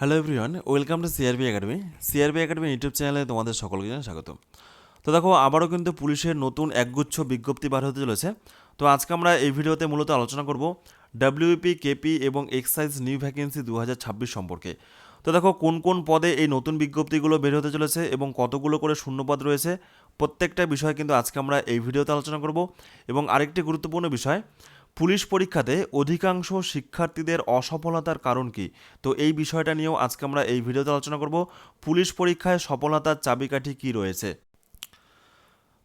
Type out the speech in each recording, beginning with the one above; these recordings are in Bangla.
Hello everyone welcome to CRB academy CRB academy YouTube চ্যানেলে তোমাদের সকলকে স্বাগত তো দেখো, আবারও কিন্তু পুলিশের নতুন একগুচ্ছ বিজ্ঞপ্তি বার হতে চলেছে। তো আজকে আমরা এই ভিডিওতে মূলত আলোচনা করব ডাব্লিউপি কেপি এবং এক্সাইজ নিউ ভ্যাকেন্সি দু হাজার ছাব্বিশ সম্পর্কে। তো দেখো, কোন কোন পদে এই নতুন বিজ্ঞপ্তিগুলো বের হতে চলেছে এবং কতগুলো করে শূন্যপদ রয়েছে, প্রত্যেকটা বিষয় কিন্তু আজকে আমরা এই ভিডিওতে আলোচনা করব। এবং আরেকটি গুরুত্বপূর্ণ বিষয় পুলিশ পরীক্ষাতে অধিকাংশ শিক্ষার্থীদের অসফলতার কারণ কি? তো এই বিষয়টা নিয়েও আজকে আমরা এই ভিডিওতে আলোচনা করব। পুলিশ পরীক্ষায় সফলতার চাবিকাঠি কি রয়েছে?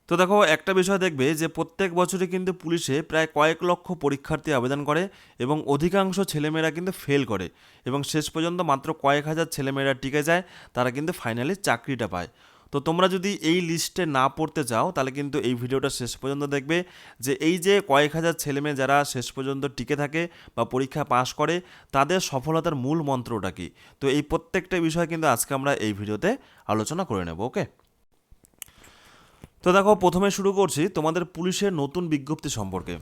তো দেখো, একটা বিষয় দেখবে যে প্রত্যেক বছরই কিন্তু পুলিশে প্রায় কয়েক লক্ষ পরীক্ষার্থী আবেদন করে এবং অধিকাংশ ছেলেমেয়েরা কিন্তু ফেল করে এবং শেষ পর্যন্ত মাত্র কয়েক হাজার ছেলেমেয়েরা টিকে যায়, তারা কিন্তু ফাইনালি চাকরিটা পায়। তো তোমরা যদি এই লিস্টে না পড়তে চাও তাহলে কিন্তু এই ভিডিওটা শেষ পর্যন্ত দেখবে। যে এই যে কয়েক হাজার ছেলেমেয়ে যারা শেষ পর্যন্ত টিকে থাকে বা পরীক্ষা পাশ করে, তাদের সফলতার মূল মন্ত্রটা কি? তো এই প্রত্যেকটা বিষয় কিন্তু আজকে আমরা এই ভিডিওতে আলোচনা করে নেব, ওকে? তো দেখো, প্রথমে শুরু করছি তোমাদের পুলিশের নতুন বিজ্ঞপ্তি সম্পর্কে।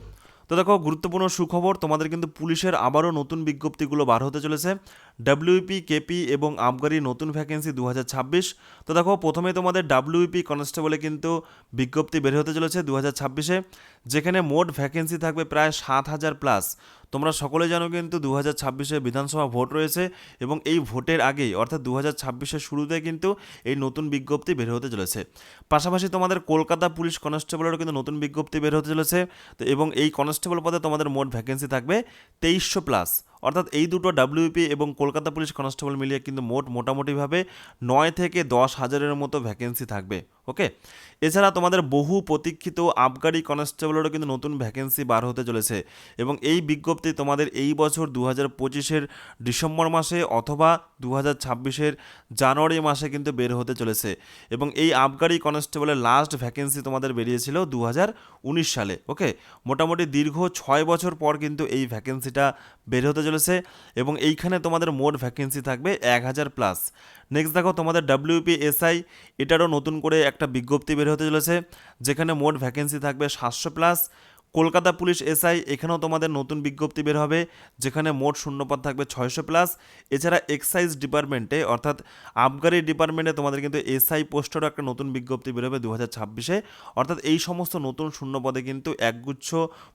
তো দেখো, গুরুত্বপূর্ণ সুখবর, তোমাদের কিন্তু পুলিশের আবারও নতুন বিজ্ঞপ্তিগুলো বার হতে চলেছে। ডাব্লিউপি কেপি এবং আবগারি নতুন ভ্যাকেন্সি দু হাজার ছাব্বিশ। তো দেখো প্রথমে তোমাদের ডাব্লিউপি কনস্টেবলে কিন্তু বিজ্ঞপ্তি বের হতে চলেছে দু ছাব্বিশে, যেখানে মোট ভ্যাকেন্সি থাকবে প্রায় সাত হাজার প্লাস তোমরা সকলে জানো কিন্তু দু হাজার ছাব্বিশে বিধানসভা ভোট রয়েছে এবং এই ভোটের আগেই, অর্থাৎ দু হাজার ছাব্বিশের শুরুতে কিন্তু এই নতুন বিজ্ঞপ্তি বের হতে চলেছে। পাশাপাশি তোমাদের কলকাতা পুলিশ কনস্টেবলেরও কিন্তু নতুন বিজ্ঞপ্তি বের হতে চলেছে। তো এবং এই কনস্টেবল পদে তোমাদের মোট ভ্যাকেন্সি থাকবে তেইশশো প্লাস অর্থাৎ এই দুটো ডাব্লিউপি এবং কলকাতা পুলিশ কনস্টেবল মিলিয়ে কিন্তু মোট মোটামুটিভাবে নয় থেকে দশ হাজারের মতো ভ্যাকেন্সি থাকবে। ওকে এছাড়া তোমাদের বহু প্রতীক্ষিত আবগারি কনস্টেবলেরও কিন্তু নতুন ভ্যাকেন্সি বার হতে চলেছে এবং এই বিজ্ঞপ্তি তোমাদের এই বছর দু হাজার পঁচিশের ডিসেম্বর মাসে অথবা দু হাজার ছাব্বিশের জানুয়ারি মাসে কিন্তু বের হতে চলেছে এবং এই আবগারি কনস্টেবলের লাস্ট ভ্যাকেন্সি তোমাদের বেরিয়েছিল দু হাজার উনিশ সালে। ওকে মোটামুটি দীর্ঘ ছয় বছর পর কিন্তু এই ভ্যাকেন্সিটা বের হতে চলেছে এবং এইখানে তোমাদের মোট ভ্যাকেন্সি থাকবে এক হাজার প্লাস নেক্সট দেখো, তোমাদের ডাব্লিউপি এসআই এটারও নতুন করে একটা বিজ্ঞপ্তি বের হতে চলেছে, যেখানে মোট ভ্যাকেন্সি থাকবে সাতশো প্লাস কলকাতা পুলিশ এসআই, এখানেও তোমাদের নতুন বিজ্ঞপ্তি বের হবে, যেখানে মোট শূন্যপদ থাকবে ছয়শো প্লাস। এছাড়া এক্সাইজ ডিপার্টমেন্টে, অর্থাৎ আবগারি ডিপার্টমেন্টে তোমাদের কিন্তু এসআই পোস্টেরও একটা নতুন বিজ্ঞপ্তি বের হবে দু হাজার ছাব্বিশে। অর্থাৎ এই সমস্ত নতুন শূন্যপদে কিন্তু একগুচ্ছ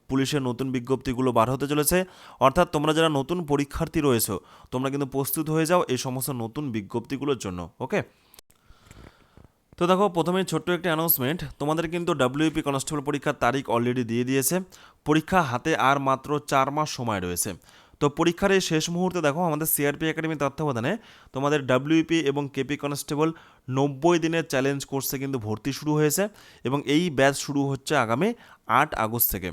পুলিশের নতুন বিজ্ঞপ্তিগুলো বার হতে চলেছে। অর্থাৎ তোমরা যারা নতুন পরীক্ষার্থী রয়েছো, তোমরা কিন্তু প্রস্তুত হয়ে যাও এই সমস্ত নতুন বিজ্ঞপ্তিগুলোর জন্য, ওকে? তো দেখো, প্রথমে ছোট্ট একটি অ্যানাউন্সমেন্ট তোমাদের কিন্তু ডাব্লিউপি কনস্টেবল পরীক্ষার তারিখ অলরেডি দিয়ে দিয়েছে। পরীক্ষা হাতে আর মাত্র চার মাস সময় রয়েছে। তো পরীক্ষার এই শেষ মুহূর্তে দেখো, আমাদের সিআরপি একাডেমির তত্ত্বাবধানে তোমাদের ডাব্লিউপি এবং কেপি কনস্টেবল নব্বই দিনের চ্যালেঞ্জ কোর্সে কিন্তু ভর্তি শুরু হয়েছে এবং এই ব্যাচ শুরু হচ্ছে আগামী আট আগস্ট থেকে।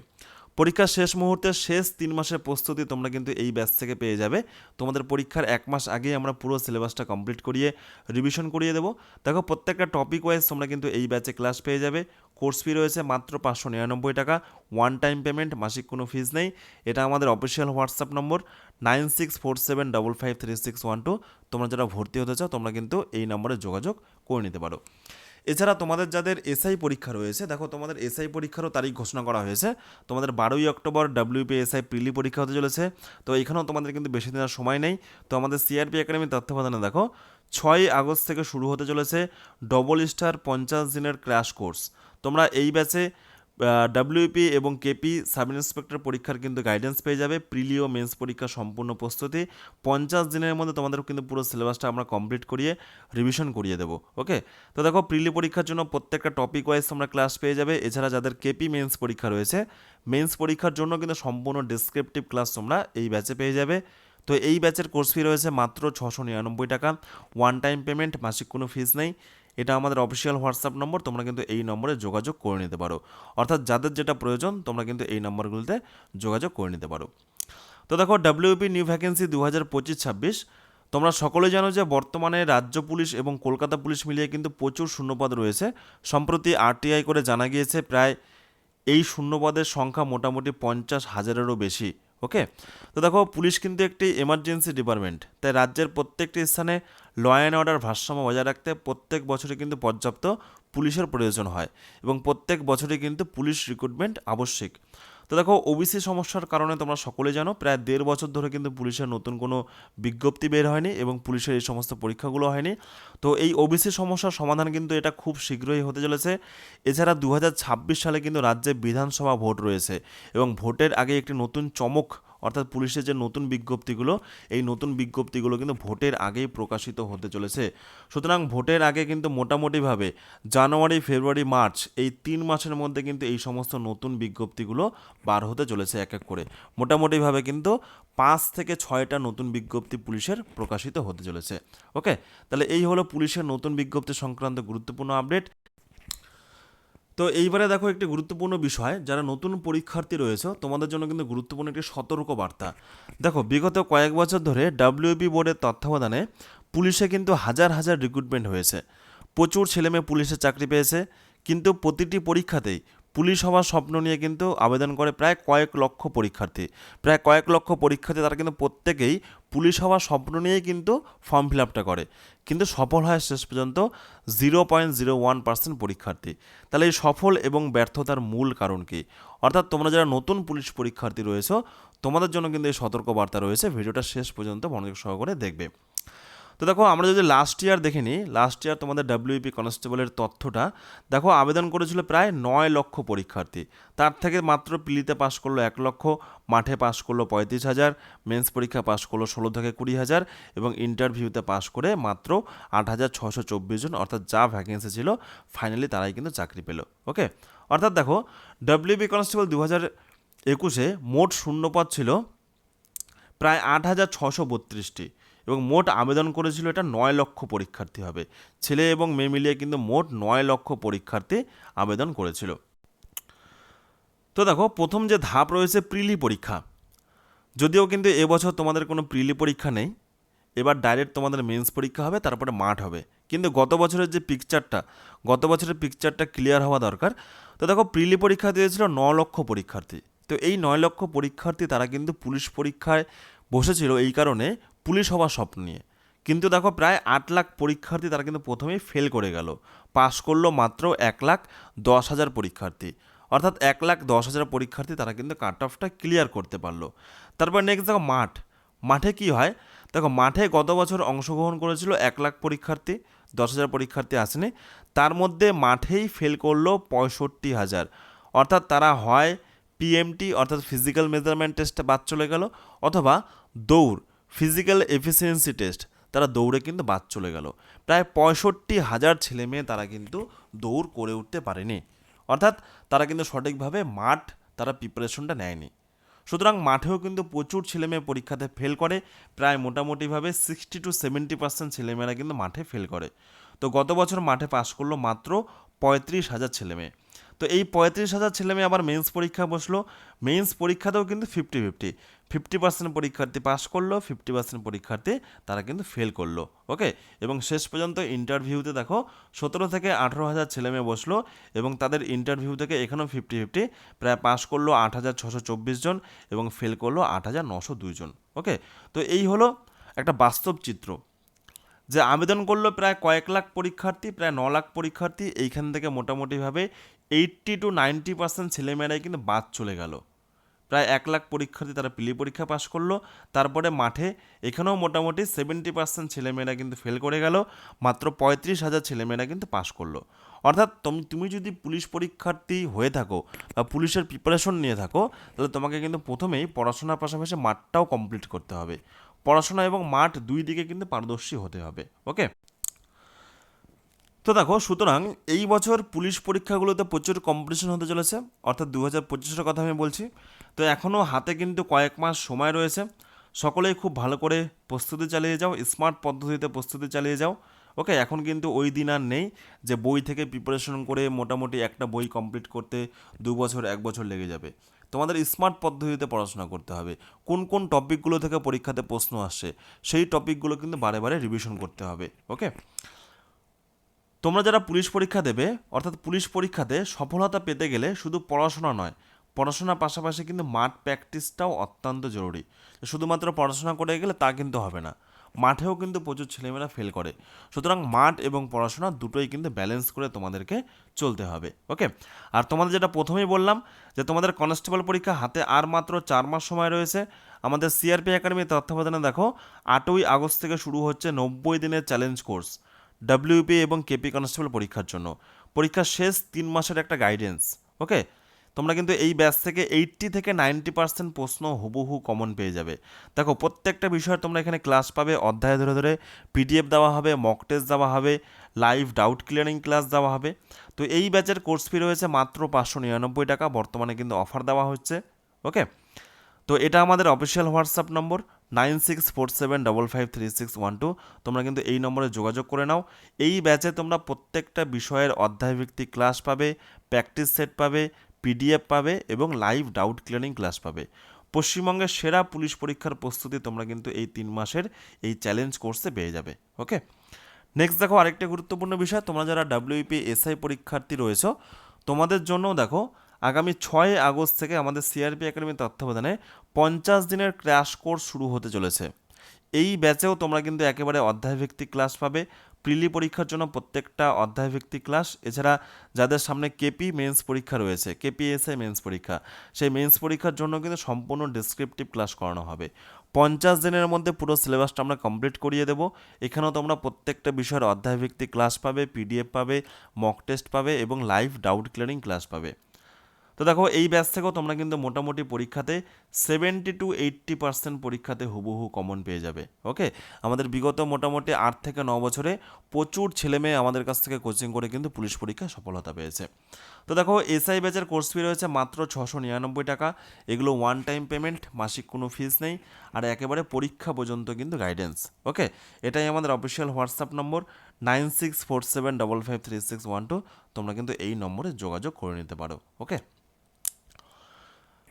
পরীক্ষার শেষ মুহূর্তে শেষ তিন মাসের প্রস্তুতি তোমরা কিন্তু এই ব্যাচ থেকে পেয়ে যাবে। তোমাদের পরীক্ষার এক মাস আগেই আমরা পুরো সিলেবাসটা কমপ্লিট করিয়ে রিভিশন করিয়ে দেবো। দেখো, প্রত্যেকটা টপিক ওয়াইজ তোমরা কিন্তু এই ব্যাচে ক্লাস পেয়ে যাবে। কোর্স ফি রয়েছে মাত্র পাঁচশো নিরানব্বই টাকা। ওয়ান টাইম পেমেন্ট মাসিক কোনো ফিজ নেই। এটা আমাদের official WhatsApp number nine six four seven double five three six one two তোমরা যারা ভর্তি হতে চাও, তোমরা কিন্তু এই নম্বরে যোগাযোগ করে নিতে পারো। এছাড়া তোমাদের যাদের এসআই পরীক্ষা রয়েছে, দেখো তোমাদের এসআই পরীক্ষারও তারিখ ঘোষণা করা হয়েছে। তোমাদের বারোই অক্টোবর ডাব্লিউপি এসআই প্রিলি পরীক্ষা হতে চলেছে। তো এখানেও তোমাদের কিন্তু বেশি দিনের সময় নেই। তো আমাদের সিআরপি একাডেমির তত্ত্বাবধানে দেখো, ছয় আগস্ট থেকে শুরু হতে চলেছে ডবল স্টার পঞ্চাশ দিনের ক্র্যাশ কোর্স তোমরা এই ব্যাচে ডাব্লিউপি এবং কেপি সাব ইন্সপেক্টর পরীক্ষার কিন্তু গাইডেন্স পেয়ে যাবে। প্রিলিও মেন্স পরীক্ষা সম্পূর্ণ প্রস্তুতি। পঞ্চাশ দিনের মধ্যে তোমাদের কিন্তু পুরো সিলেবাসটা আমরা কমপ্লিট করিয়ে রিভিশন করিয়ে দেবো ওকে তো দেখো, প্রিলি পরীক্ষার জন্য প্রত্যেকটা টপিক ওয়াইজ তোমরা ক্লাস পেয়ে যাবে। এছাড়া যাদের কেপি মেন্স পরীক্ষা রয়েছে মেন্স পরীক্ষার জন্য কিন্তু সম্পূর্ণ ডিসক্রিপটিভ ক্লাস তোমরা এই ব্যাচে পেয়ে যাবে। তো এই ব্যাচের কোর্স ফি রয়েছে মাত্র ছশো নিরানব্বই টাকা। ওয়ান টাইম পেমেন্ট মাসিক কোনো ফিস নেই। এটা আমাদের অফিসিয়াল হোয়াটসঅ্যাপ নম্বর তোমরা কিন্তু এই নম্বরে যোগাযোগ করে নিতে পারো। অর্থাৎ যাদের যেটা প্রয়োজন, তোমরা কিন্তু এই নম্বরগুলোতে যোগাযোগ করে নিতে পারো। তো দেখো ডাব্লিউপি নিউ ভ্যাকেন্সি দু হাজার পঁচিশ ছাব্বিশ। তোমরা সকলে জানো যে বর্তমানে রাজ্য পুলিশ এবং কলকাতা পুলিশ মিলিয়ে কিন্তু প্রচুর শূন্যপদ রয়েছে। সম্প্রতি আরটিআই করে জানা গিয়েছে, প্রায় এই শূন্যপদের সংখ্যা মোটামুটি পঞ্চাশ হাজারেরও বেশি। ওকে তো দেখো, পুলিশ কিন্তু একটি এমার্জেন্সি ডিপার্টমেন্ট তাই রাজ্যের প্রত্যেকটি স্থানে ল অ্যান্ড অর্ডার ভারসাম্য বজায় রাখতে প্রত্যেক বছরে কিন্তু পর্যাপ্ত পুলিশের প্রয়োজন হয় এবং প্রত্যেক বছরই কিন্তু পুলিশ রিক্রুটমেন্ট আবশ্যিক। তো দেখো ওবিসি সমস্যার কারণে তোমরা সকলে জানো, প্রায় দেড় বছর ধরে কিন্তু পুলিশের নতুন কোনো বিজ্ঞপ্তি বের হয়নি এবং পুলিশের এই সমস্ত পরীক্ষাগুলো হয়নি। তো এই ওবিসি সমস্যার সমাধান কিন্তু এটা খুব শীঘ্রই হতে চলেছে। এছাড়া দু হাজার ছাব্বিশ সালে কিন্তু রাজ্যে বিধানসভা ভোট রয়েছে এবং ভোটের আগে একটি নতুন চমক অর্থাৎ পুলিশের যে নতুন বিজ্ঞপ্তিগুলো, এই নতুন বিজ্ঞপ্তিগুলো কিন্তু ভোটের আগেই প্রকাশিত হতে চলেছে। সুতরাং ভোটের আগে কিন্তু মোটামুটিভাবে জানুয়ারি, ফেব্রুয়ারি, মার্চ এই তিন মাসের মধ্যে কিন্তু এই সমস্ত নতুন বিজ্ঞপ্তিগুলো বার হতে চলেছে এক এক করে। মোটামুটিভাবে কিন্তু পাঁচ থেকে ছয়টা নতুন বিজ্ঞপ্তি পুলিশের প্রকাশিত হতে চলেছে। ওকে? তাহলে এই হলো পুলিশের নতুন বিজ্ঞপ্তি সংক্রান্ত গুরুত্বপূর্ণ আপডেট। তো এইবারে দেখো একটি গুরুত্বপূর্ণ বিষয়, যারা নতুন পরীক্ষার্থী রয়েছে, তোমাদের জন্য কিন্তু গুরুত্বপূর্ণ একটি সতর্ক বার্তা। দেখো, বিগত কয়েক বছর ধরে ডাব্লিউবি বোর্ডের তত্ত্বাবধানে পুলিশে কিন্তু হাজার হাজার রিক্রুটমেন্ট হয়েছে। প্রচুর ছেলেমেয়ে পুলিশে চাকরি পেয়েছে, কিন্তু প্রতিটি পরীক্ষাতেই পুলিশ হওয়ার স্বপ্ন নিয়ে কিন্তু আবেদন করে প্রায় কয়েক লক্ষ পরীক্ষার্থী। প্রায় কয়েক লক্ষ পরীক্ষার্থী তারা কিন্তু প্রত্যেকেই পুলিশ হওয়ার স্বপ্ন নিয়েই কিন্তু ফর্ম ফিল আপটা করে। কিন্তু সফল হয় শেষ পর্যন্ত zero point zero one percent পরীক্ষার্থী। তাহলে এই সফল এবং ব্যর্থতার মূল কারণ কি? অর্থাৎ তোমরা যারা নতুন পুলিশ পরীক্ষার্থী রয়েছো, তোমাদের জন্য কিন্তু এই সতর্কবার্তা রয়েছে। ভিডিওটা শেষ পর্যন্ত মনোযোগ সহকারে দেখবে। তো দেখো, আমরা যদি লাস্ট ইয়ার দেখে নিই লাস্ট ইয়ার তোমাদের ডাব্লিউপি কনস্টেবলের তথ্যটা, দেখো, আবেদন করেছিল প্রায় নয় লক্ষ পরীক্ষার্থী। তার থেকে মাত্র পিলিতে পাশ করল এক লক্ষ, মাঠে পাশ করল পঁয়ত্রিশ হাজার মেন্স পরীক্ষা পাশ করল ষোলো থেকে কুড়ি হাজার এবং ইন্টারভিউতে পাশ করে মাত্র আট হাজার ছশো চব্বিশ জন, অর্থাৎ যা ভ্যাকেন্সি ছিল ফাইনালি তারাই কিন্তু চাকরি পেল ওকে অর্থাৎ দেখো ডাব্লিউপি কনস্টেবল দু হাজার একুশে মোট শূন্যপদ ছিল প্রায় আট হাজার ছশো বত্রিশটি। এবং মোট আবেদন করেছিল এটা নয় লক্ষ পরীক্ষার্থী হবে। ছেলে এবং মেয়ে মিলিয়ে কিন্তু মোট নয় লক্ষ পরীক্ষার্থী আবেদন করেছিল। তো দেখো, প্রথম যে ধাপ রয়েছে প্রিলি পরীক্ষা। যদিও কিন্তু এবছর তোমাদের কোনো প্রিলি পরীক্ষা নেই, এবার ডাইরেক্ট তোমাদের মেন্স পরীক্ষা হবে, তারপরে মাঠ হবে। কিন্তু গত বছরের যে পিকচারটা গত বছরের পিকচারটা ক্লিয়ার হওয়া দরকার। তো দেখো, প্রিলি পরীক্ষা দিয়েছিল ন লক্ষ পরীক্ষার্থী। তো এই নয় লক্ষ পরীক্ষার্থী তারা কিন্তু পুলিশ পরীক্ষায় বসেছিল এই কারণে পুলিশ হওয়ার স্বপ্ন নিয়ে। কিন্তু দেখো প্রায় আট লাখ পরীক্ষার্থী তারা কিন্তু প্রথমেই ফেল করে গেল। পাশ করল মাত্র এক লাখ দশ হাজার পরীক্ষার্থী। অর্থাৎ এক লাখ দশ হাজার পরীক্ষার্থী তারা কিন্তু কাট অফটা ক্লিয়ার করতে পারল। তারপর নেক্সট দেখো মাঠ। মাঠে কি হয়? দেখো মাঠে গত বছর অংশগ্রহণ করেছিল এক লাখ পরীক্ষার্থী, দশ হাজার পরীক্ষার্থী আসেনি। তার মধ্যে মাঠেই ফেল করল পঁয়ষট্টি হাজার। অর্থাৎ তারা হয় পিএমটি অর্থাৎ ফিজিক্যাল মেজারমেন্ট টেস্টে বাদ চলে গেল, অথবা দৌড়। ফিজিক্যাল এফিসিয়েন্সি টেস্ট তারা দৌড়ে কিন্তু বাদ চলে গেল। প্রায় পঁয়ষট্টি হাজার ছেলে মেয়ে তারা কিন্তু দৌড় করে উঠতে পারেনি। অর্থাৎ তারা কিন্তু সঠিকভাবে মাঠ, তারা প্রিপারেশনটা নেয়নি। সুতরাং মাঠেও কিন্তু প্রচুর ছেলেমেয়ে পরীক্ষাতে ফেল করে। প্রায় মোটামুটিভাবে সিক্সটি টু সেভেন্টি পার্সেন্ট ছেলেমেয়েরা কিন্তু মাঠে ফেল করে। তো গত বছর মাঠে পাশ করল মাত্র পঁয়ত্রিশ হাজার ছেলেমেয়ে তো এই পঁয়ত্রিশ হাজার ছেলেমেয়ে আবার মেন্স পরীক্ষা বসল। মেন্স পরীক্ষাতেও কিন্তু ফিফটি ফিফটি ফিফটি পার্সেন্ট পরীক্ষার্থী পাস করল ফিফটি পার্সেন্ট পরীক্ষার্থী তারা কিন্তু ফেল করল। ওকে এবং শেষ পর্যন্ত ইন্টারভিউতে দেখো, সতেরো থেকে আঠেরো হাজার ছেলেমেয়ে বসল এবং তাদের ইন্টারভিউ থেকে এখানেও ফিফটি ফিফটি প্রায় পাস করল আট হাজার ছশো চব্বিশ জন এবং ফেল করল আট হাজার নশো দুই জন। ওকে তো এই হলো একটা বাস্তব চিত্র। যে আবেদন করল প্রায় কয়েক লাখ পরীক্ষার্থী, প্রায় ন লাখ পরীক্ষার্থী এইখান থেকে মোটামুটিভাবে এইট্টি টু নাইনটি পার্সেন্ট ছেলেমেয়েরাই কিন্তু বাদ চলে গেল। প্রায় এক লাখ পরীক্ষার্থী তারা পিলি পরীক্ষা পাশ করল, তারপরে মাঠে এখানেও মোটামুটি সেভেন্টি পার্সেন্ট ছেলেমেয়েরা কিন্তু ফেল করে গেল, মাত্র পঁয়ত্রিশ হাজার ছেলেমেয়েরা কিন্তু পাশ করল। অর্থাৎ তুমি তুমি যদি পুলিশ পরীক্ষার্থী হয়ে থাকো বা পুলিশের প্রিপারেশন নিয়ে থাকো, তাহলে তোমাকে কিন্তু প্রথমেই পড়াশোনার পাশাপাশি মাঠটাও কমপ্লিট করতে হবে। পড়াশোনা এবং মাঠ দুই দিকে কিন্তু পারদর্শী হতে হবে ওকে তো দেখো, সুতরাং এই বছর পুলিশ পরীক্ষাগুলোতে প্রচুর কম্পিটিশন হতে চলেছে, অর্থাৎ দু হাজার পঁচিশের কথা আমি বলছি। তো এখনও হাতে কিন্তু কয়েক মাস সময় রয়েছে। সকলেই খুব ভালো করে প্রস্তুতি চালিয়ে যাও স্মার্ট পদ্ধতিতে প্রস্তুতি চালিয়ে যাও। ওকে, এখন কিন্তু ওই দিন আর নেই যে বই থেকে প্রিপারেশন করে মোটামুটি একটা বই কমপ্লিট করতে দু বছর, এক বছর লেগে যাবে। তোমাদের স্মার্ট পদ্ধতিতে পড়াশোনা করতে হবে। কোন কোন টপিকগুলো থেকে পরীক্ষাতে প্রশ্ন আসছে সেই টপিকগুলো কিন্তু বারে বারে রিভিশন করতে হবে, ওকে? তোমরা যারা পুলিশ পরীক্ষা দেবে, অর্থাৎ পুলিশ পরীক্ষাতে সফলতা পেতে গেলে শুধু পড়াশোনা নয়, পড়াশোনার পাশাপাশি কিন্তু মাঠ প্র্যাকটিসটাও অত্যন্ত জরুরি। শুধুমাত্র পড়াশোনা করে গেলে তা কিন্তু হবে না, মাঠেও কিন্তু প্রচুর ছেলেমেয়েরা ফেল করে। সুতরাং মাঠ এবং পড়াশোনা দুটোই কিন্তু ব্যালেন্স করে তোমাদেরকে চলতে হবে ওকে আর তোমাদের যেটা প্রথমেই বললাম, যে তোমাদের কনস্টেবল পরীক্ষা হাতে আর মাত্র চার মাস সময় রয়েছে। আমাদের সিআরপি একাডেমির তত্ত্বাবধানে দেখো, আটই আগস্ট থেকে শুরু হচ্ছে নব্বই দিনের চ্যালেঞ্জ কোর্স ডাব্লিউপি এবং কেপি কনস্টেবল পরীক্ষার জন্য। পরীক্ষার শেষ তিন মাসের একটা গাইডেন্স ওকে তোমরা কিন্তু এই ব্যাচ থেকে এইট্টি থেকে নাইনটি পার্সেন্ট প্রশ্ন হুবহু কমন পেয়ে যাবে। দেখো, প্রত্যেকটা বিষয়ের তোমরা এখানে ক্লাস পাবে, অধ্যায় ধরে ধরে পিডিএফ দেওয়া হবে মক টেস্ট দেওয়া হবে লাইভ ডাউট ক্লিয়ারিং ক্লাস দেওয়া হবে। তো এই ব্যাচের কোর্স ফি রয়েছে মাত্র পাঁচশো নিরানব্বই টাকা, বর্তমানে কিন্তু অফার দেওয়া হচ্ছে ওকে তো এটা আমাদের official WhatsApp number nine six four seven double five three six one two. তোমরা কিন্তু এই নম্বরে যোগাযোগ করে নাও। এই ব্যাচে তোমরা প্রত্যেকটা বিষয়ের অধ্যায়ভিত্তিক ক্লাস পাবে, প্র্যাকটিস সেট পাবে, পিডিএফ পাবে এবং লাইভ ডাউট ক্লিয়ারিং ক্লাস পাবে। পশ্চিমবঙ্গের সেরা পুলিশ পরীক্ষার প্রস্তুতি তোমরা কিন্তু এই তিন মাসের এই চ্যালেঞ্জ কোর্সে পেয়ে যাবে, ওকে? নেক্সট দেখো আরেকটা গুরুত্বপূর্ণ বিষয়, তোমরা যারা ডাব্লিউপি এসআই পরীক্ষার্থী রয়েছো, তোমাদের জন্যও দেখো আগামী ছয় আগস্ট থেকে আমাদের সিআরপি একাডেমির তত্ত্বাবধানে পঞ্চাশ দিনের ক্র্যাশ কোর্স শুরু হতে চলেছে। এই ব্যাচেও তোমরা কিন্তু একেবারে অধ্যায়ভিত্তিক ক্লাস পাবে। প্রিলি পরীক্ষার জন্য প্রত্যেকটা অধ্যায়ভিত্তিক ক্লাস। এছাড়া যাদের সামনে কেপি মেন্স পরীক্ষা রয়েছে কেপিএসআই মেন্স পরীক্ষা, সেই মেন্স পরীক্ষার জন্য কিন্তু সম্পূর্ণ ডিসক্রিপটিভ ক্লাস করানো হবে। পঞ্চাশ দিনের মধ্যে পুরো সিলেবাসটা আমরা কমপ্লিট করিয়ে দেবো। এখানেও তোমরা প্রত্যেকটা বিষয়ের অধ্যায়ভিত্তিক ক্লাস পাবে, পিডিএফ পাবে মক টেস্ট পাবে এবং লাইভ ডাউট ক্লিয়ারিং ক্লাস পাবে। তো দেখো, এই ব্যাচ থেকেও তোমরা কিন্তু মোটামুটি পরীক্ষাতে সেভেন্টি টু এইট্টি পার্সেন্ট পরীক্ষাতে হুবহু কমন পেয়ে যাবে ওকে আমাদের বিগত মোটামুটি আট থেকে ন বছরে প্রচুর ছেলে মেয়ে আমাদের কাছ থেকে কোচিং করে কিন্তু পুলিশ পরীক্ষা সফলতা পেয়েছে। তো দেখো, এসআই ব্যাচের কোর্স ফি রয়েছে মাত্র ছশো নিরানব্বই টাকা। এগুলো ওয়ান টাইম পেমেন্ট মাসিক কোনো ফিস নেই, আর একেবারে পরীক্ষা পর্যন্ত কিন্তু গাইডেন্স ওকে এটাই আমাদের official WhatsApp number nine six four seven double five three six one two তোমরা কিন্তু এই নম্বরে যোগাযোগ করে নিতে পারো ওকে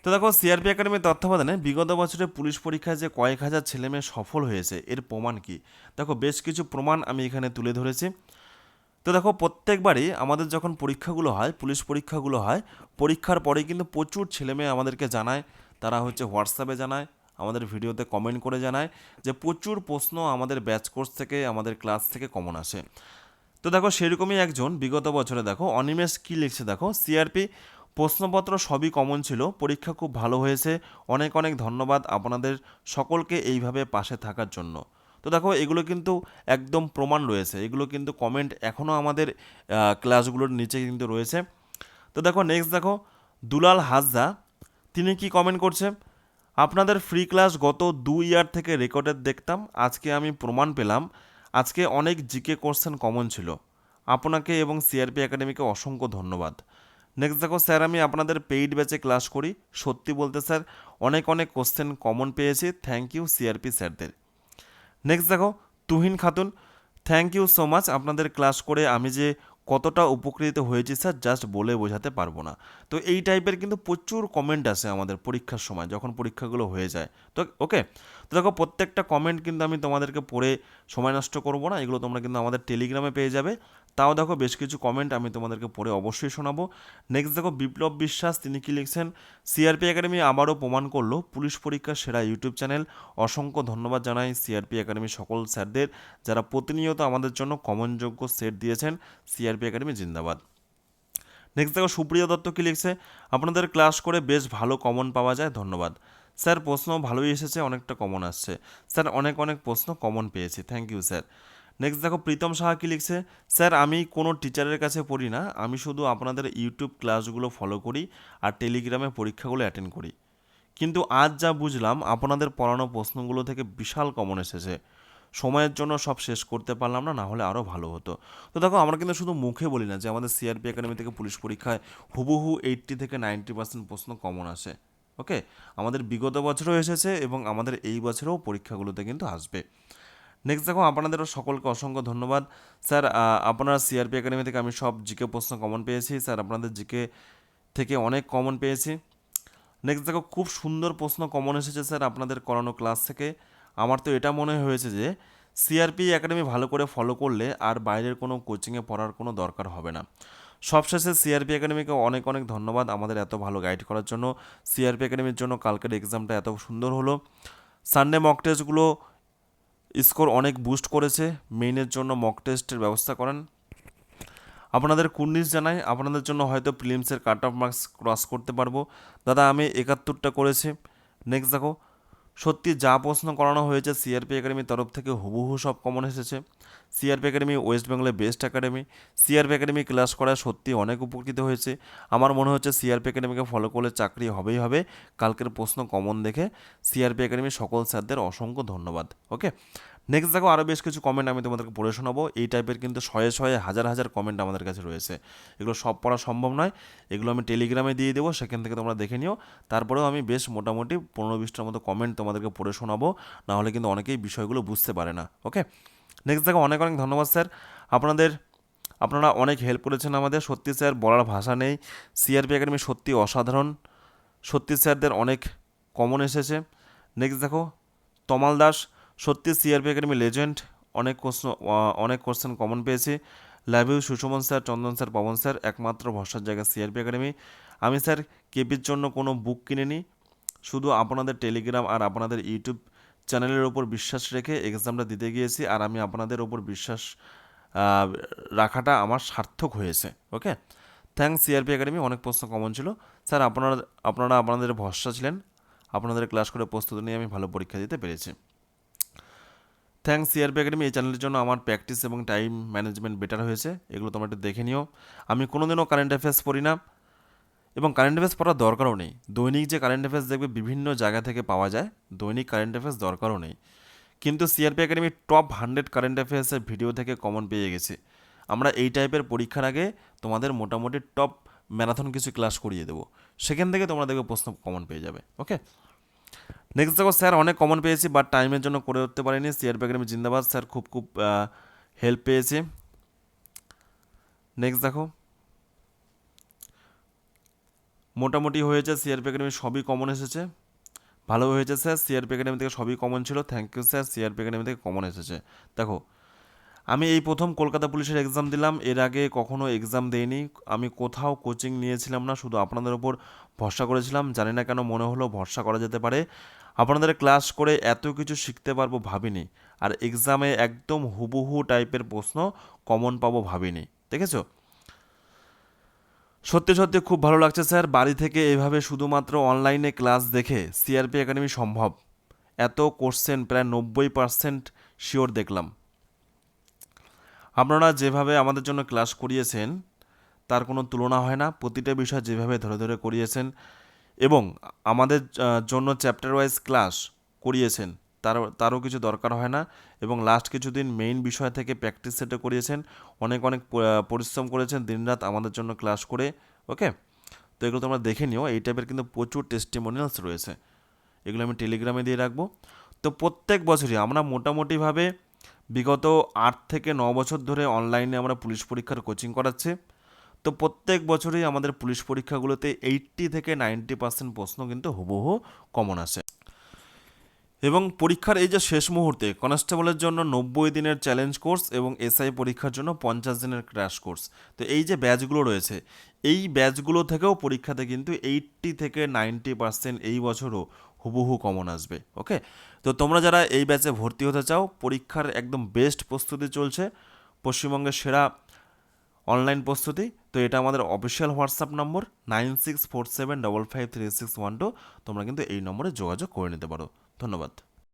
তো দেখো, সিআরপি একাডেমির তত্ত্বাবধানে বিগত বছরে পুলিশ পরীক্ষায় যে কয়েক হাজার ছেলেমেয়ে সফল হয়েছে, এর প্রমাণ কি? দেখো, বেশ কিছু প্রমাণ আমি এখানে তুলে ধরেছি। তো দেখো, প্রত্যেকবারই আমাদের যখন পরীক্ষাগুলো হয়, পুলিশ পরীক্ষাগুলো হয়, পরীক্ষার পরে কিন্তু প্রচুর ছেলেমেয়ে আমাদেরকে জানায়। তারা হচ্ছে হোয়াটসঅ্যাপে জানায়, আমাদের ভিডিওতে কমেন্ট করে জানায় যে প্রচুর প্রশ্ন আমাদের ব্যাচ কোর্স থেকে, আমাদের ক্লাস থেকে কমন আসে। তো দেখো, সেরকমই একজন বিগত বছরে দেখো, অনিমেষ কী লিখছে দেখো, সিআরপি প্রশ্নপত্র সবই কমন ছিল। পরীক্ষা খুব ভালো হয়েছে। অনেক অনেক ধন্যবাদ আপনাদের সকলকে এইভাবে পাশে থাকার জন্য। তো দেখো, এগুলো কিন্তু একদম প্রমাণ রয়েছে। এগুলো কিন্তু কমেন্ট এখনও আমাদের ক্লাসগুলোর নিচে কিন্তু রয়েছে। তো দেখো নেক্সট দেখো, দুলাল হাজদা তিনি কি কমেন্ট করছে? আপনাদের ফ্রি ক্লাস গত দু ইয়ার থেকে রেকর্ডের দেখতাম, আজকে আমি প্রমাণ পেলাম। আজকে অনেক জিকে কোশ্চেন কমন ছিল। আপনাকে এবং সিআরপি একাডেমিকে অসংখ্য ধন্যবাদ। নেক্সট দেখো, স্যার, আমি আপনাদের পেইড ব্যাচে ক্লাস করি। সত্যি বলতে স্যার, অনেক অনেক কোশ্চেন কমন পেয়েছি। থ্যাংক ইউ সিআরপি স্যারদের। নেক্সট দেখো, Tuhin Khatun thank you so much আপনাদের ক্লাস করে আমি যে কতটা উপকৃত হয়েছি স্যার জাস্ট বলে বোঝাতে পারব না। তো এই টাইপের কিন্তু প্রচুর কমেন্ট আসে আমাদের পরীক্ষার সময়, যখন পরীক্ষাগুলো হয়ে যায়। তো ওকে তো দেখো, প্রত্যেকটা কমেন্ট কিন্তু আমি তোমাদেরকে পড়ে সময় নষ্ট করব না, এগুলো তোমরা কিন্তু আমাদের টেলিগ্রামে পেয়ে যাবে। তাও দেখো, বেশ কিছু কমেন্ট আমি তোমাদেরকে পড়ে অবশ্যই শোনাবো। নেক্সট দেখো, বিপ্লব বিশ্বাস, তিনি কি লিখছেন? সিআরপি একাডেমি আবারও প্রমাণ করল, পুলিশ পরীক্ষার সেরা ইউটিউব চ্যানেল অসংখ্য ধন্যবাদ জানাই সিআরপি একাডেমি সকল স্যারদের, যারা প্রতিনিয়ত আমাদের জন্য কমনযোগ্য সেট দিয়েছেন। সিআরপি একাডেমি জিন্দাবাদ। নেক্সট দেখো, সুপ্রিয় দত্ত কী লিখছে? আপনাদের ক্লাস করে বেশ ভালো কমন পাওয়া যায়, ধন্যবাদ। স্যার, প্রশ্ন ভালোই এসেছে, অনেকটা কমন আসছে। স্যার, অনেক অনেক প্রশ্ন কমন পেয়েছি থ্যাংক ইউ স্যার নেক্সট দেখো, প্রীতম সাহা কী লিখছে? স্যার, আমি কোনো টিচারের কাছে পড়ি না, আমি শুধু আপনাদের ইউটিউব ক্লাসগুলো ফলো করি আর টেলিগ্রামে পরীক্ষাগুলো অ্যাটেন্ড করি। কিন্তু আজ যা বুঝলাম, আপনাদের পড়ানো প্রশ্নগুলো থেকে বিশাল কমন এসেছে। সময়ের জন্য সব শেষ করতে পারলাম না না হলে আরও ভালো হতো। তো দেখো, আমরা কিন্তু শুধু মুখে বলি না যে আমাদের সিআরপি একাডেমি থেকে পুলিশ পরীক্ষায় হুবহু এইট্টি থেকে নাইনটি পার্সেন্ট প্রশ্ন কমন আসে ওকে আমাদের বিগত বছরও এসেছে এবং আমাদের এই বছরেও পরীক্ষাগুলোতে কিন্তু আসবে। নেক্সট দেখো আপনাদেরও সকলকে অসংখ্য ধন্যবাদ। স্যার আপনার সিআরপি একাডেমি থেকে আমি সব জিকে প্রশ্ন কমন পেয়েছি। স্যার, আপনাদের জিকে থেকে অনেক কমন পেয়েছি। নেক্সট দেখো, খুব সুন্দর প্রশ্ন কমন এসেছে, স্যার, আপনাদের করানো ক্লাস থেকে। আমার তো এটা মনে হয়েছে যে সিআরপি একাডেমি ভালো করে ফলো করলে আর বাইরের কোনো কোচিংয়ে পড়ার কোনো দরকার হবে না। সবশেষে সিআরপি একাডেমিকে অনেক অনেক ধন্যবাদ আমাদের এত ভালো গাইড করার জন্য। সিআরপি একাডেমির জন্য কালকের এক্সামটা এত সুন্দর হলো। সানডে মক টেস্টগুলো স্কোর অনেক বুস্ট করেছে। মেইনের জন্য মক টেস্টের ব্যবস্থা করেন। আপনাদের কুর্নিশ জানাই। আপনাদের জন্য হয়তো প্রিলিমসের কাট অফ মার্কস ক্রস করতে পারব। দাদা, আমি একাত্তরটা করেছি। নেক্সট দেখো। সত্যি যা প্রশ্ন করানো হয়েছে সিআরপি একাডেমির তরফ থেকে হুবহু সব কমন এসেছে। সিআরপি একাডেমি ওয়েস্ট বেঙ্গলের best academy CRP academy class করায় সত্যি অনেক উপকৃত হয়েছে। আমার মনে হচ্ছে সিআরপি একাডেমিকে ফলো করলে চাকরি হবেই হবে। কালকের প্রশ্ন কমন দেখে সিআরপি একাডেমির সকল স্যারদের অসংখ্য ধন্যবাদ। ওকে নেক্সট দেখো আরও বেশ কিছু কমেন্ট আমি তোমাদেরকে পড়ে শোনাবো। এই টাইপের কিন্তু শয়ে শয়ে হাজার হাজার কমেন্ট আমাদের কাছে রয়েছে। এগুলো সব পড়া সম্ভব নয়। এগুলো আমি টেলিগ্রামে দিয়ে দেবো, সেখান থেকে তোমরা দেখে নিও। তারপরেও আমি বেশ মোটামুটি পনেরো বিশটার মতো কমেন্ট তোমাদেরকে পড়ে শোনাবো। নাহলে কিন্তু অনেকেই বিষয়গুলো বুঝতে পারে না। ওকে নেক্সট দেখো অনেক অনেক ধন্যবাদ, স্যার। আপনাদের, আপনারা অনেক হেল্প করেছেন আমাদের। সত্যি, স্যার, বলার ভাষা নেই। সিআরপি একাডেমি সত্যি অসাধারণ। সত্যি, স্যারদের অনেক কমন এসেছে। নেক্সট দেখো, তমাল দাস, সত্যি সিআরপি একাডেমি লেজেন্ড অনেক প্রশ্ন অনেক কোশ্চেন কমন পেয়েছি। Love you Sushoman sir, Chandan sir, Pawan sir, একমাত্র ভরসার জায়গা সিআরপি একাডেমি আমি, স্যার, কেপির জন্য কোনো বুক কিনিনি। শুধু আপনাদের টেলিগ্রাম আর আপনাদের ইউটিউব চ্যানেলের ওপর বিশ্বাস রেখে এক্সামটা দিতে গিয়েছি আর আমি আপনাদের ওপর বিশ্বাস রাখাটা আমার সার্থক হয়েছে, ওকে? থ্যাংকস সিআরপি একাডেমি অনেক প্রশ্ন কমন ছিল। স্যার আপনারা আপনারা আপনাদের ভরসা ছিলেন। আপনাদের ক্লাস করে প্রস্তুতি নিয়ে আমি ভালো পরীক্ষা দিতে পেরেছি। থ্যাংকস সিআরপি একাডেমি এই চ্যানেলের জন্য আমার প্র্যাকটিস এবং টাইম ম্যানেজমেন্ট বেটার হয়েছে। এগুলো তোমরা একটু দেখে নিও। আমি কোনোদিনও কারেন্ট অ্যাফেয়ার্স পড়ি না। এবং কারেন্ট অ্যাফেয়ার্স পড়ার দরকারও নেই। দৈনিক যে কারেন্ট অ্যাফেয়ার্স দেখবে বিভিন্ন জায়গা থেকে পাওয়া যায়, দৈনিক কারেন্ট অ্যাফেয়ার্স দরকারও নেই। কিন্তু CRP academy top hundred current অ্যাফেয়ার্সের video থেকে কমন পেয়ে গেছে। আমরা এই টাইপের পরীক্ষার আগে তোমাদের মোটামুটি টপ ম্যারাথন কিছু ক্লাস করিয়ে দেবো। সেখান থেকে তোমরা দেখবে প্রশ্ন কমন পেয়ে যাবে ওকে নেক্সট দেখো স্যার অনেক কমন পেয়েছি বাট টাইমের জন্য করে উঠতে পারিনি। সিআরপি একাডেমি জিন্দাবাদ স্যার খুব খুব হেল্প পেয়েছি। নেক্সট দেখো মোটামুটি হয়েছে সিআরপি একাডেমি সবই কমন এসেছে। ভালো হয়েছে স্যার সিআরপি একাডেমি থেকে সবই কমন ছিল। Thank you sir CRP academy থেকে কমন এসেছে। দেখো, আমি এই প্রথম কলকাতা পুলিশের এক্সাম দিলাম, এর আগে কখনো এক্সাম দেইনি। আমি কোথাও কোচিং নিয়েছিলাম না, শুধু আপনাদের ওপর ভরসা করেছিলাম। জানি না কেন মনে হলো ভরসা করা যেতে পারে। আপনাদের ক্লাস করে এত কিছু শিখতে পারব ভাবিনি। আর এক্সামে একদম হুবহু টাইপের প্রশ্ন কমন পাবো ভাবিনি। দেখেছ? সত্যি সত্যি খুব ভালো লাগছে স্যার। বাড়ি থেকে এভাবে শুধুমাত্র অনলাইনে ক্লাস দেখে সিআরপি একাডেমি সম্ভব। এত কোশ্চেন প্রায় নব্বই পার্সেন্ট শিওর দেখলাম। আপনারা যেভাবে আমাদের জন্য ক্লাস করিয়েছেন, তার কোনো তুলনা হয় না। প্রতিটা বিষয় যেভাবে ধরে ধরে করিয়েছেন এবং আমাদের জন্য চ্যাপ্টার ওয়াইজ ক্লাস করিয়েছেন তার তারও কিছু দরকার হয় না। এবং লাস্ট কিছুদিন মেইন বিষয় থেকে প্র্যাকটিস সেটে করিয়েছেন। অনেক অনেক পরিশ্রম করেছেন দিনরাত আমাদের জন্য ক্লাস করে ওকে তো এগুলো তোমরা দেখে নিও। এই টাইপের কিন্তু প্রচুর টেস্টিমোনিয়ালস রয়েছে। এগুলো আমি টেলিগ্রামে দিয়ে রাখব। তো প্রত্যেক বছরই আমরা মোটামুটিভাবে বিগত আট থেকে ন বছর ধরে অনলাইনে আমরা পুলিশ পরীক্ষার কোচিং করাচ্ছি। তো প্রত্যেক বছরই আমাদের পুলিশ পরীক্ষাগুলোতে এইট্টি থেকে নাইনটি পার্সেন্ট প্রশ্ন কিন্তু হুবহু কমন আসে এবং পরীক্ষার এই যে শেষ মুহূর্তে কনস্টেবলের জন্য নব্বই দিনের চ্যালেঞ্জ কোর্স এবং এসআই পরীক্ষার জন্য পঞ্চাশ দিনের ক্র্যাশ কোর্স। তো এই যে ব্যাচগুলো রয়েছে, এই ব্যাচগুলো থেকেও পরীক্ষাতে কিন্তু এইট্টি থেকে নাইনটি পার্সেন্ট এই বছরও হুবহু কমন আসবে, ওকে? তো তোমরা যারা এই ব্যাচে ভর্তি হতে চাও, পরীক্ষার একদম বেস্ট প্রস্তুতি চলছে, পশ্চিমবঙ্গের সেরা অনলাইন প্রস্তুতি। তো এটা আমাদের official WhatsApp number nine six four seven double five three six one two. তোমরা কিন্তু এই নম্বরে যোগাযোগ করে নিতে পারো। ধন্যবাদ।